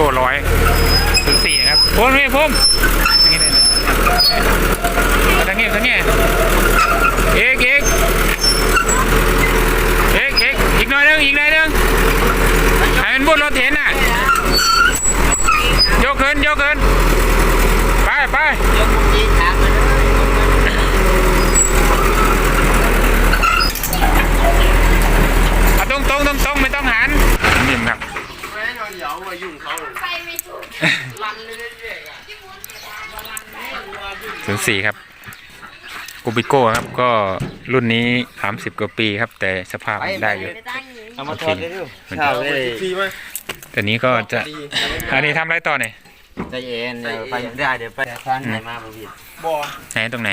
ก้ร้อยศูนย์สี่นะครับพุ่มพี่พุ่มอย่างนี้เลยมาทางนี้ทางนี้เอกเอกเอกเอกอีกหน่อยนึงอีกหน่อยนึงให้มันบุดรถเห็นน่ะยกขึ้นยกขึ้นไปไปตรงตรงตรงตรงไม่ต้องหันนิ่มครับ แม่นอนเหยามายุ่งเขาลันเลยเรื่อยๆอะศูนย์สี่ครับกูบิโก้ครับก็รุ่นนี้สามสิบกว่าปีครับ แต่สภาพได้อยู่ เอามาถอดเลยดูข้าวเลยแต่นี้ก็จะอันนี้ทำอะไรต่อเนี่ยใจเย็นเดี๋ยวไปได้เดี๋ยวไปทานไหนมาบ่พี่บ่อไหนตรงไหน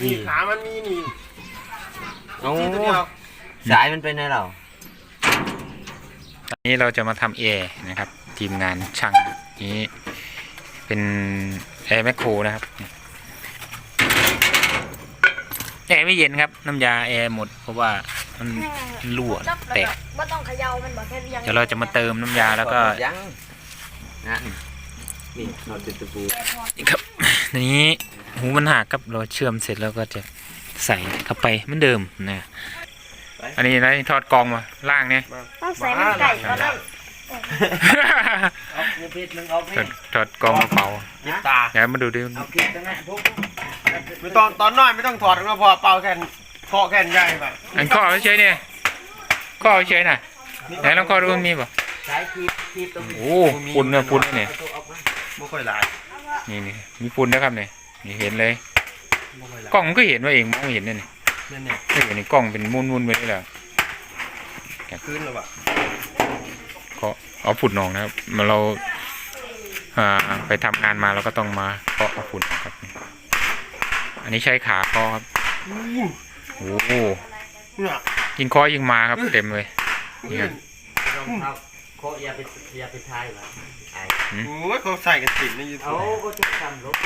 นี่ขามันมีนี่โอ้ที่ตัวเดียวสายมันเป็นไงเราต อนนี้เราจะมาทำเอนะครับ ทีมงานช่างนี้เป็นแอร์แมคโครนะครับแอร์ไม่เย็นครับ น้ำยาแอร์หมดเพราะว่ามันรั่วแตกว่าต้องเขย่ามันบอกแค่เรียงเดี๋ยวเราจะมาเติมน้ำยาแล้วก็ยังนะนี่นอนติดตะปูนี่ครับทีนี้หูมันหักครับเราเชื่อมเสร็จแล้วก็จะใส่เข้าไปเหมือนเดิมนะ อันนี้นะทอดกองมาล่างเนี่ย ต้องใส่มันไก่ก็ได้เอาพริกมึงเอาพทริอกดทอดกองมาเป่าตาเดี๋ยวมาดูดิเอาพริกตรงนั้นพวกไม่ตอนตอนน้อยไม่ต้องถอดก็พอเป่าแค่นเคาะแค่นใหญ่ไปอันข้อเฉยๆเนี่ยข้อเฉยๆน่ะไหนลองข้อดูมันมีป่ะสายพริกพริกตรงนี้โอ้ฝุ่นเนี่ยฝุ่นเนี่ยเอาตัวออกมาไม่ค่อยหลายนี่นี่มีฝุ่นนะครับเนี่ยนี่เห็นเลยไม่ค่อยหลายกล้องมันก็เห็นว่าเองมองไม่เห็นเนี่ยนี่ นั่นเนี่ยไม่เห็นในกล้องเป็นมุนๆไปนี่แหละคืนแล้วอะก็เอาฝุ่นออกนะครับมาเราอ่าไปทำงานมาเราก็ต้องมาเคาะเอาฝุ่นออกครับ อันนี้ใช้ขาเคาะครับโอ้โหเนี่ยยิงเคาะยิงมาครับเต็มเลยนี่ครับรองเท้าโคอย่าไปอย่าไปทายว่ะไอ้โอ้ยเขาใส่กันติดในยูทูเอาบก็จะทำรถ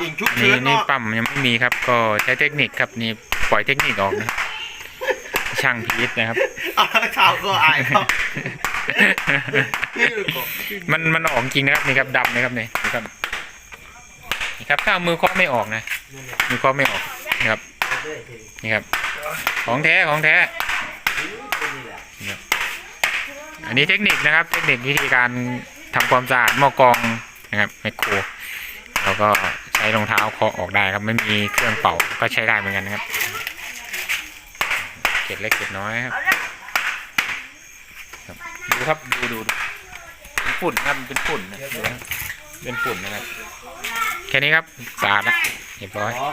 อิงชุบนี่เชื้อนี่เนาะปั๊มยังไม่มีครับ ก็ใช้เทคนิคครับนี่ ปล่อยเทคนิคออกนะครับช่างพีชนะครับอะข่าวก็อายเขานี่ก็มันมันออกจริงนะครับนี่ครับดำนะครับนี่นี่ครับนี่ครับถ้าเอามือเคาะไม่ออกนะมือเคาะไม่ออกนะครับเรื่อยๆทีนี่ครับ ของแท้ของแท้นี่แหละอันนี้เทคนิคนะครับ เทคนิควิธีการทำความสะอาดหม้อกรองนะครับไมโครแล้วก็ใช้รองเท้าเคาะออกได้ครับ ไม่มีเครื่องเป่าก็ใช้ได้เหมือนกันนะครับ เกล็ดเล็กเกล็ดน้อยครับครับดูครับดูดูดูเป็นฝุ่นครับมันเป็นฝุ่นนะดูนะเป็นฝุ่นนะครับ แค่นี้ครับสะอาดแล้วเรียบร้อยอ๋อ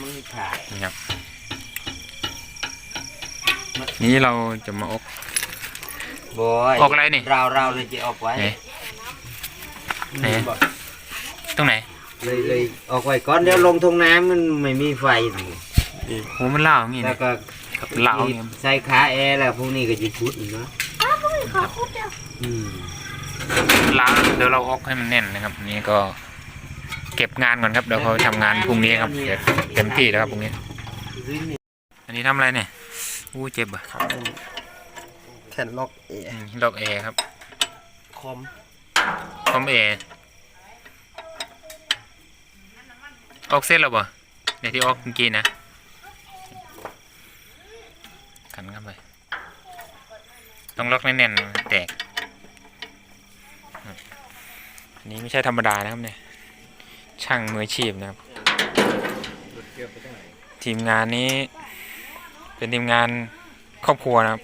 มันขาดนี่ครับนี้เราจะมาอกบอยออกอะไรนี่เราเราเลยจะออกไว้ไหนไหนตรงไหนเลยเลยออกไว้ก่อนเดี๋ยวลงทงน้ำมันไม่มีไฟนี่โหมันเล่าอย่างงี้แล้วนะก็เล่าอย่างงี้ใส่ขาแอร์แล้วพวกนี้ก็จะพุดอีกเนาะขอคุดเดียวอืมเล่าเดี๋ยวเราออกให้มันแน่นนะครับนี่ก็เก็บงานก่อนครับเดี๋ยวเขาทำงานพรุ่งนี้ครับเดี๋ยวเต็มที่แล้วครับพรุ่งนี้ อันนี้ทำอะไรเนี่ยอู้เจ็บอะแขนล็อกเออืมดอกแอร์ครับคอมคอมแอร์ออกเส้นแล้วบ่ในที่ออกเมื่อกี้นะ กันเข้าไป ต้องล็อกแน่นๆแตก อันนี้ไม่ใช่ธรรมดานะครับเนี่ย ช่างมืออาชีพนะครับ ทีมงานนี้ เป็นทีมงานครอบครัวนะครับ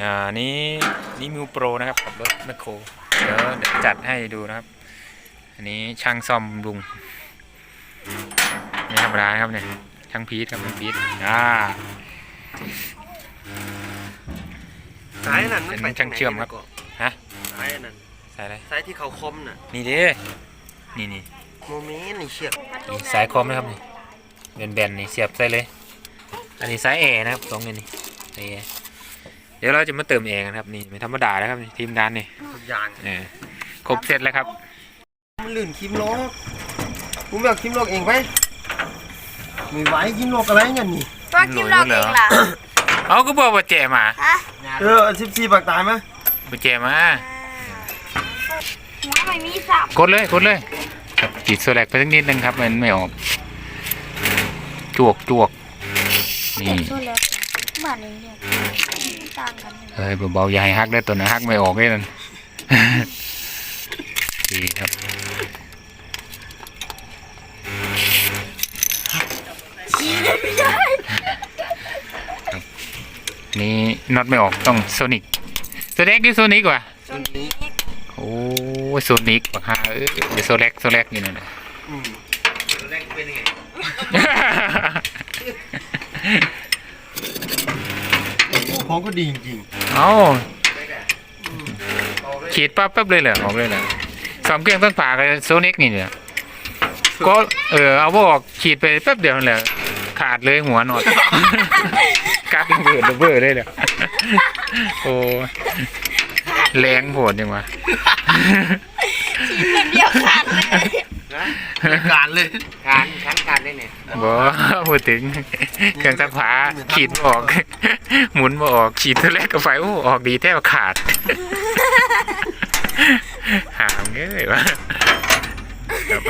อ่านี้นี่มิวโปรนะครับกับรถแมคโครเดี๋ยวเดี๋ยวจัดให้ดูนะครับ อันนี้ช่างซ่อมบำรุงไม่ธรรมดานะครับเนี่ยช่างพีทครับพีทอ่า สายนั่นเป็นไปช่างเชื่อมครับฮะสายนั่นสายอะไรสายที่เขาคอมน่ะนี่เด้นี่นี่โมเมนต์นี่เชือกนี่สายคอมนะครับนี่แบนๆนี่เสียบใส่เลย อันนี้สายแอร์นะครับสองอันนี้แอร์เดี๋ยวเราจะมาเติมแอร์กันครับนี่ไม่ธรรมดานะครับนี่ทีมงานนี่ทุกอย่างเออครบเซตแล้วครับมันลื่นคิมโลกผมอยากคิมโลกเองไปมีไหวคิมโลกอะไรเงี้ยนี่ ตัวกินเราเองล่ะเอาก็บอกว่าแจมาฮะเออสิบสี่ปากตายไหมกุญแจมาหัวไม่มีสับกดเลยกดเลยครับจีดโซแลกไปสักนิดนึงครับ มันไม่ออกจวกจวกนี่ช่วยแล้วเหมือนเองเนี่ยต่างกันเลยเฮ้ยเบาๆอย่าให้ฮักได้ตัวนะฮักไม่ออกเลยนั่นดีครับ นี่น็อตไม่ออกต้องโซนิกโซเล็กหรือโซนิกวะส่วนนี้โอ้ยโซนิกว่ะฮะเออเดี๋ยวโซเล็กโซเล็กอยู่นั่นน่ะอืมแรกเป็นยังไงของก็ดีจริงเอาขีดปั๊บปั๊บเลยเหรอออกเลยเหรอสามเครื่องต้นฝากับโซนิกนี่เนี่ยก็เออเอาบอกขีดไปแป๊บเดียวนั่นแหละขาดเลยหัวหนอด กัดเบิดระเบิดเลยเหรอโอ้แรงโหดจังวะเป็นเดียวขาดเลยๆการเลยการชั้นการได้เนี่ยบอพูดถึงเครื่องซักผ้าขีดบ่ออก หมุนบ่ออกขีดเท่าแรกก็ไฟโอ้ออกดีแทบขาด หามเงี้ยวะครับ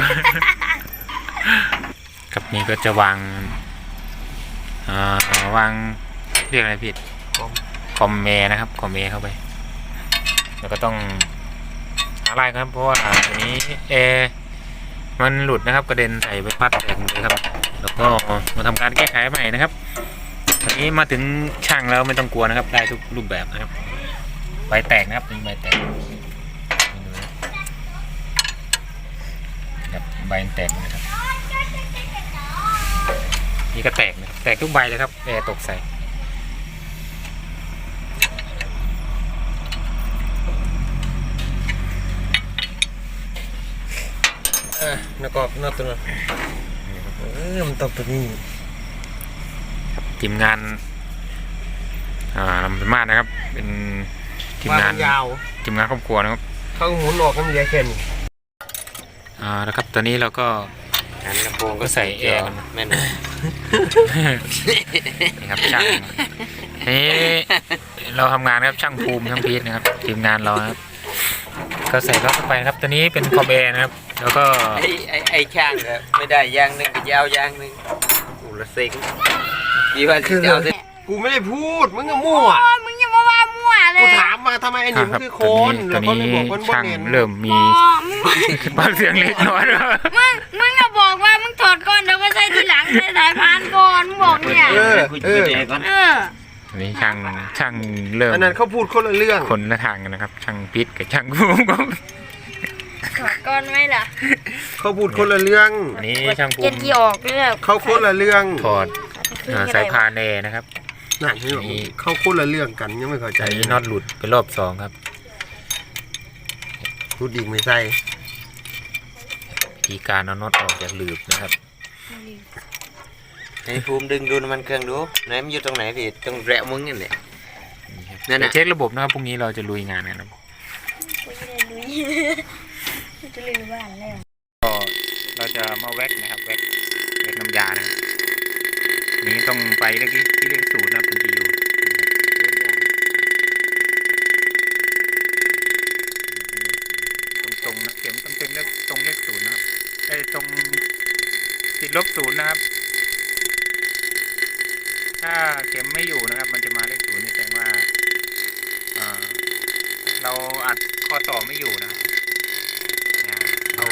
กับนี้ก็จะวางอ่าวาง เรียกอะไรผิดคอมเมนะครับคอมเมเข้าไป แล้วก็ต้องหาลายครับ เพราะว่าตัวนี้แอร์มันหลุดนะครับ กระเด็นใส่ใบพัดแตกเลยครับ แล้วก็มาทำการแก้ไขใหม่นะครับตอนนี้มาถึงช่างแล้วไม่ต้องกลัวนะครับ ได้ทุกรูปแบบนะครับใบแตกนะครับเป็นใบแตกนี่ดูนะครับใบแตกนะครับนี่ก็แตกนะครับแตกทุกใบเลยครับแอร์ตกใส่ ออแล้วก็นอกตัวนั้นเออมันตกตัวนี้ทีมงานอ่าลำเป็นมาศนะครับ เป็นทีมงานยาวทีมงานครอบครัวนะครับเข้าหุนออกกันเหลือแค่นี้อ่าแล้วครับตอนนี้เราก็การลำโพงก็ใส่แอร์กันแม่นนี่ครับช่างนี่เราทำงานครับช่างภูมิช่างพีทนะครับทีมงานเราครับ ก็ใส่ล็อกเข้าไปนะครับตัวนี้เป็นคอมแอร์นะครับ แล้วก็ไอ้ไอ้ไอ้ช่างอะไม่ได้อยางหนึ่งก็ยาวยางหนึ่งอูละเซ็งดีว่าจะเอาเส้นกูไม่ได้พูดมึงก็มั่วโอ้ยมึงอย่ามาว่ามั่วเลกูยถามมาทำไมไอ้หนิอ่ามครับคือโคตัวนนี้แล้ตัววก็นี้ไม่บอกคนบนช่างเน็นเริ่มมีอ๋อมึงบางเสียงเล็กน้อยนะมึงมึงอะบอกว่ามึงถอดก่อนเดี๋ยวมาใส่ทีหลังใส่สายพานก่อนมึงบอกเนี่ย เออคุยเอคุยอแจก่อนเอ อตัวนี้ช่างช่างเริ่มอันนั้นเขาพูดคนละเรื่องคนละทางกันนะครับ ช่างพีทกับช่างภูมิก็ถอดก่อนไหมล่ะเขาพูดคนละเรื่องอันนี้ช่างภูเกียมิร์กี่ออกเลยเขาคนละเรื่องถอดอ่าสายพานแอร์นะครับ นั่นนี่บอกเขาคนละเรื่องกันยังไม่เข้าใจอันนี้น็อตหลุดไปรอบสองครับพูดอีกไม่ใช่วิธีการเอาน็อตออกจากหลืบนะครับ ไอ้ภูมิดึงดูน้ำมันเครื่องดูไหนมันอยู่ตรงไหนพี่ตรงแระมึงนี่แหละนั่นน่ะเดี๋ยวเช็คระบบนะครับพรุ่งนี้เราจะลุยงานกันนะครับกูจะเรียนรู้กูจะเรียนรู้บ้านแล้วก็เราจะมาแว็กนะครับแว็กแว็กน้ำยานะครับนี้ต้องไปเลขที่ที่เลขศูนย์นะครับถึงจะอยู่ตรงๆนะเข็มต้องเป็นเลขตรงเลขศูนย์นะครับไอ้ยตรงติดลบศูนย์นะครับ ถ้าเข็มไม่อยู่นะครับ มันจะมาเลขศูนย์นี่แสดงว่าเอ่อเราอัดข้อต่อไม่อยู่นะครับเนี่ยเอา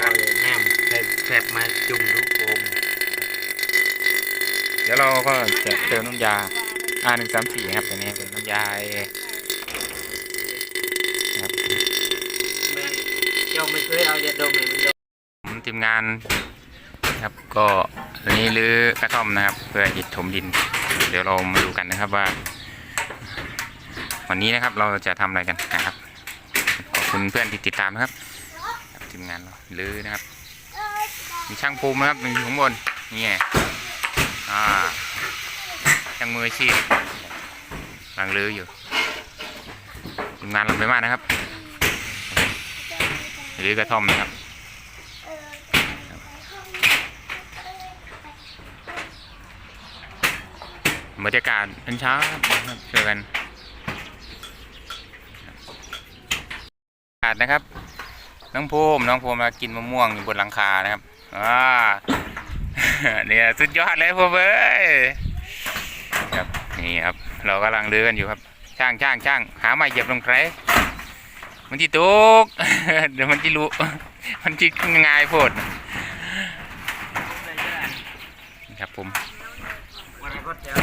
น้ำใส่แฟบมาจุ่มดูโคมเดี๋ยวเราก็จะเติมน้ำยา R หนึ่งสามสี่ครับตัวนี้เป็นน้ำยาไอ้ครับไม่เจ้าไม่เคยเอายาดมเลยมันดมผมทีมงานนะครับก็อันนี้รื้อกระท่อมนะครับ เพื่ออิดถมดิน เดี๋ยวเรามาดูกันนะครับว่า วันนี้นะครับเราจะทำอะไรกันนะครับ ขอบคุณเพื่อนที่ติดตามนะครับทีมงานเรารื้อนะครับ มีช่างภูมินะครับมันอยู่ข้างบนนี่ไงอ่าช่างมืออาชีพกำลังรื้ออยู่ทีมงานเราไปมากนะครับรื้อกระท่อมนะครับ บรรยากาศอันเช้านะครับเจอกันอากาศนะครับ น้องภูมน้องภูมมากินมะม่วงอยู่บนหลังคานะครับอ่าเนี่ยสุดยอดเลยพวกเอ้ยครับนี่ครับ เรากำลังเลือกันอยู่ครับ ช่างช่างช่างหาไม้เหยียบลงใครมันจีตุกเดี๋ยวมันจีรู้มันจีง่ายโพดครับผม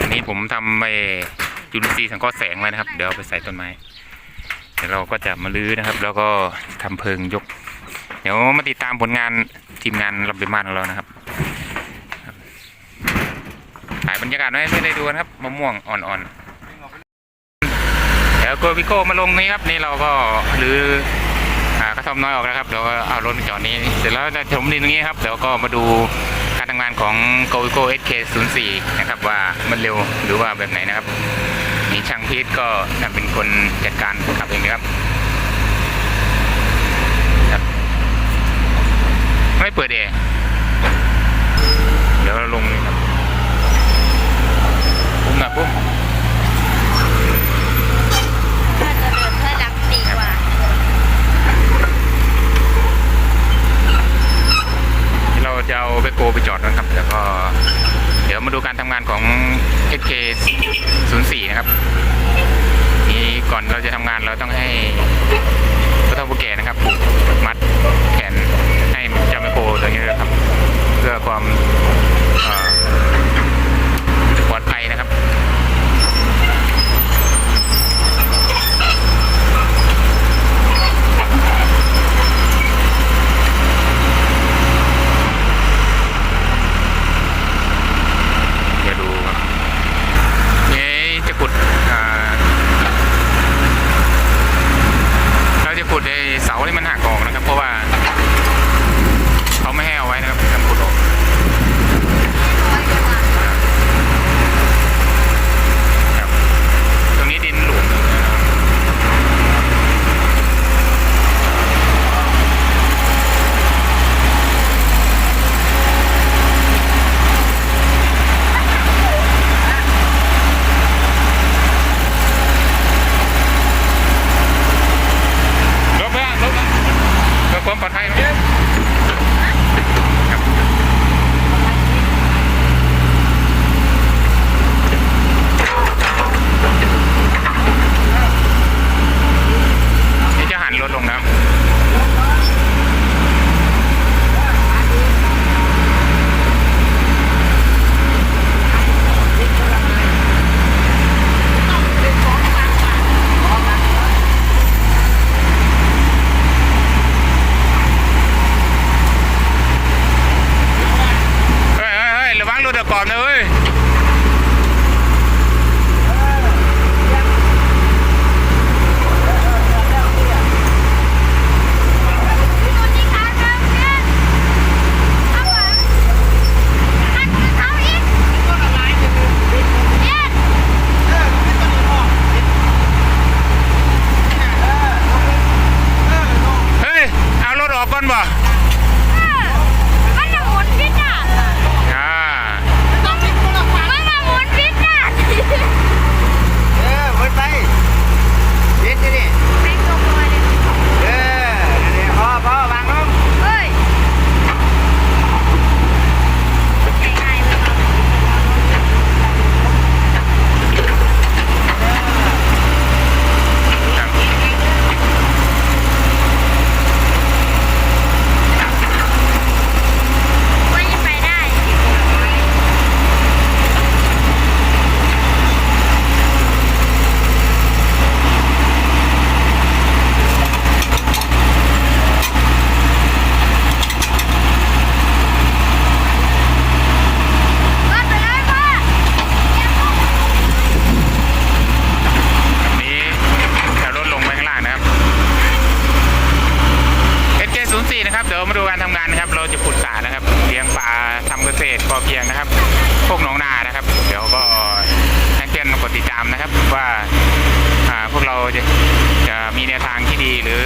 อันนี้ผมทำไอ้จุลินทรีย์สังเคราะห์แสงไว้นะครับ เดี๋ยวไปใส่ต้นไม้เดี๋ยวเราก็จะมาลื้อนะครับ แล้วก็ทำเพิงยก เดี๋ยวมาติดตามผลงานทีมงานรับเบมาของเรานะครับถ่ายบรรยากาศให้เพื่อนได้ดูนะครับมะม่วงอ่อนๆเดี๋ยวโกวิโก้มาลงนี้ครับนี่เราก็รื้ออากระทอมน้อยออกแล้วครับเดี๋ยวก็เอารถจอดนี้ เสร็จแล้วจะถมดินตรงนี้ครับเดี๋ยวก็มาดู การทำงานของ g o v i c o SK04 นะครับว่ามันเร็วหรือว่าแบบไหนนะครับนี่ช่างพีทก็น่าเป็นคนจัดการขับเองนะครับไม่เปิดเอเดี๋ยวเราลงเลยครับปุ่มนะปุ่ม น่าจะเดินถอยหลังดีกว่า ที่เรา จะเอาเบโกไปจอดนะครับแล้วก็เดี๋ยวมาดูการทำงานของ SK04 นะครับนี้ก่อนเราจะทำงานเราต้องให้พระเท่าผู้แก่นะครับผูกมัดแขนให้เจ้าแบคโกตัวนี้นะครับ เพื่อความปลอดภัยนะครับ เดี๋ยวดูครับนี่จะขุดอ่าเราจะขุดไอ้เสาที่มันหักออกนะครับ เพราะว่าเขา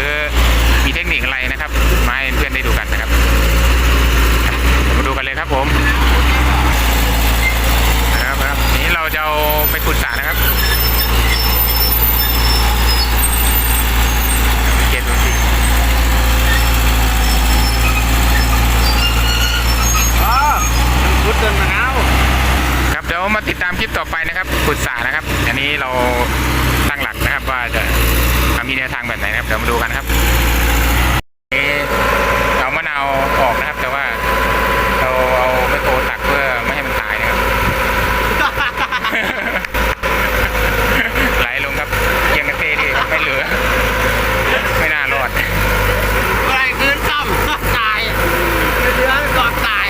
ือมีเทคนิคอะไรนะครับ มาให้เพื่อนได้ดูกันนะครับมาดูกันเลยครับผมนะครับครับนี้เราจะาไปขุดสานะครับเก็บสิอ๋อขุดเดินมะนาวครับเดี๋ยวมาติดตามคลิปต่อไปนะครับขุดสานะครับ อันนี้เราตั้งหลักนะครับว่าจะ มีแนวทางแบบไหนนะครับเดี๋ยวมาดูกันครับเอ๊ะเอามะนาวออกนะครับ แต่ว่าเราเอาไมโครตักเพื่อไม่ให้มันตายนะครับ ไหลลงครับเกียงกระเตดีครับไม่เหลือ ไม่น่ารอด อะไรคืนซ้ำตายเดือดก่อนตาย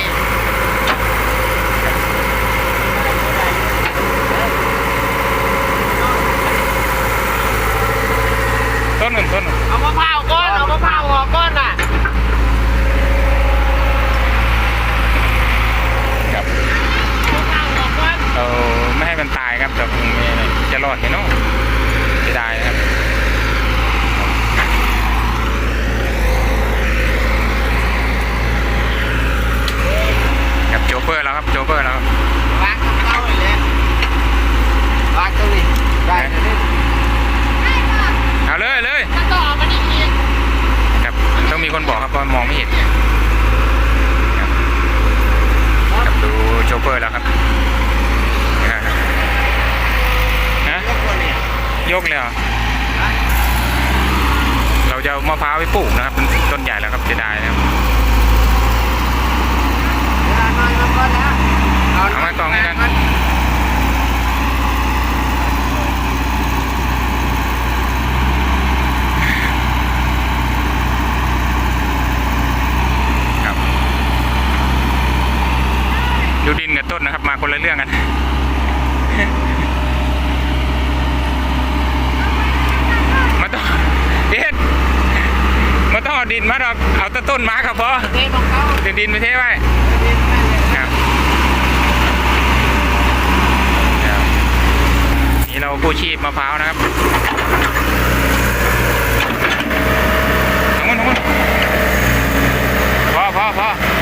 ต้นหนึ่งต้นหนึ่ง เอามะพร้าวก้อนเอามะพร้าวออกก้อนน่ะ ครับ มะพร้าวออกก้อน เราไม่ให้มันตายครับแต่คงไม่จะรอดเห็นเนาะเสียดายนะครับกับโจเป อร์แล้วครับโจเปอร์แล้วครับวางกับเขาเลยเลยวางตรงนี้ได้เลยเอาเลยเลยถ้าต่อมานี่อีกครับต้องมีคนบอกครับเพราะมองไม่เห็นครับครับดูโจเปอร์แล้วครับนะครับฮะยกตัวเนี่ยยกเลยเหรอเราจะเอามะพร้าวไปปลูกนะครับเป็นต้นใหญ่แล้วครับเสียดายนะครับ เวลานอน มาก่อนนะเอาไว้กองนี้กันครับดูดินกับต้นนะครับ มาคนละเรื่องกันมาต้องเด็ดมาต้องเอาดินมาดอกเอาแต่ต้นมาครับพอเทของเขาเดี๋ยวดินไปเทไว้ครับครับ ลกู้ชีพมะพร้าวนะครับทั้งหมดทั้งหมดพอพอพอ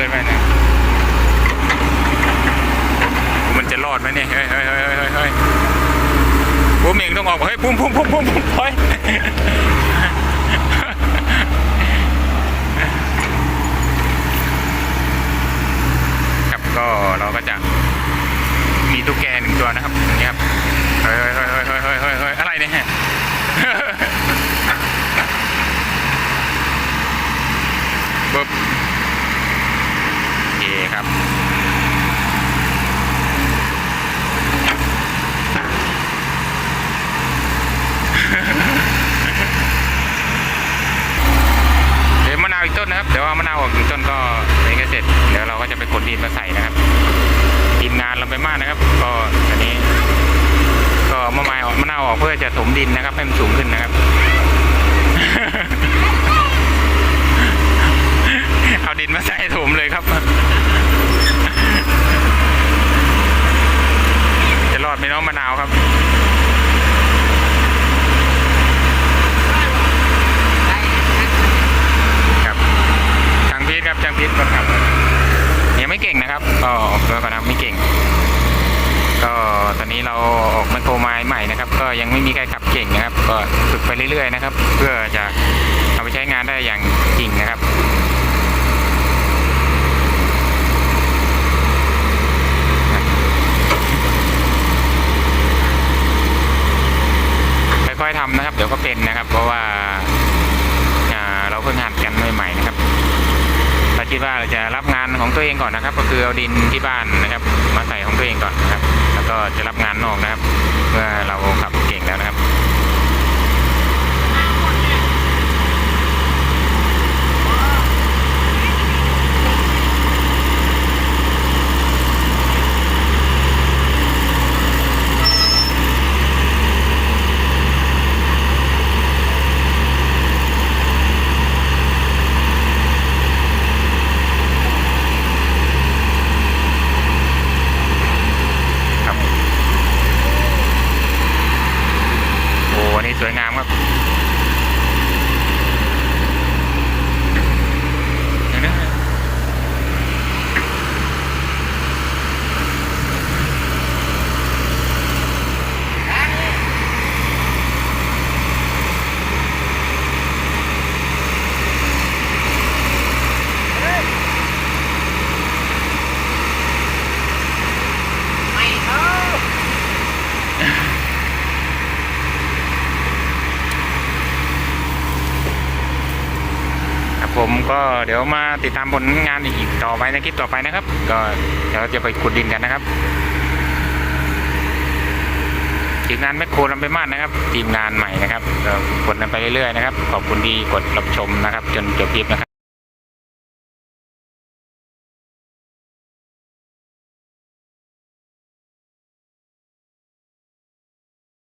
ิดไปนะมันจะรอดไหมเนี่ยเฮ้ยเฮ้ยเฮ้ยเฮ้ยเฮ้ยผมเองต้องออกเฮ้ยพุ่มพุ่มพุ่มพุ่มพุ่มถอยครับก็เราก็จะมีตุ๊กแกหนึ่งตัวนะครับนี่ครับเฮ้ยเฮ้ยเฮ้ยเฮ้ยเฮ้ยเฮ้ยอะไรเนี่ยปุ๊บ เครับ เดี๋ยวมะนาวอีกต้นนะครับ เดี๋ยวเอามะนาวออกอีกต้นก็เป็นก็เสร็จ เดี๋ยวเราก็จะไปขนดินมาใส่นะครับทีมงานเราไปมากนะครับ ก็อันนี้ ก็มะนาวออกมะนาวออกเพื่อจะถมดินนะครับให้มันสูงขึ้นนะครับ เอาดินมาใส่ถุมเลยครับ จะรอดไหมน้องมะนาวครับครับช่างพีทครับช่างพีทคนขับยังไม่เก่งนะครับก็ออกตัวก่อนะครับไม่เก่ง ก็ตอนนี้เราออกมาโทรไม้ใหม่นะครับ ก็ยังไม่มีใครขับเก่งนะครับ ก็ฝึกไปเรื่อยๆนะครับ เพื่อจะเอาไปใช้งานได้อย่างจริงนะครับ ค่อยๆทำนะครับ เดี๋ยวก็เป็นนะครับ เพราะว่าเราเพิ่งหัดกันใหม่ๆนะครับเราคิดว่าเราจะรับงานของตัวเองก่อนนะครับ ก็คือเอาดินที่บ้านนะครับ มาใส่ของตัวเองก่อนนะครับ แล้วก็จะรับงานนอกนะครับ เมื่อเราขับ ก็เดี๋ยวมาติดตามผลงานอีกต่อไปในคลิปต่อไปนะครับ ก็เดี๋ยวจะไปขุดดินกันนะครับทีมงานแมคโครลำไปมากนะครับ ทีมงานใหม่นะครับก็กดกันไปเรื่อยๆนะครับ ขอบคุณที่กดรับชมนะครับ จนจบคลิปนะครับ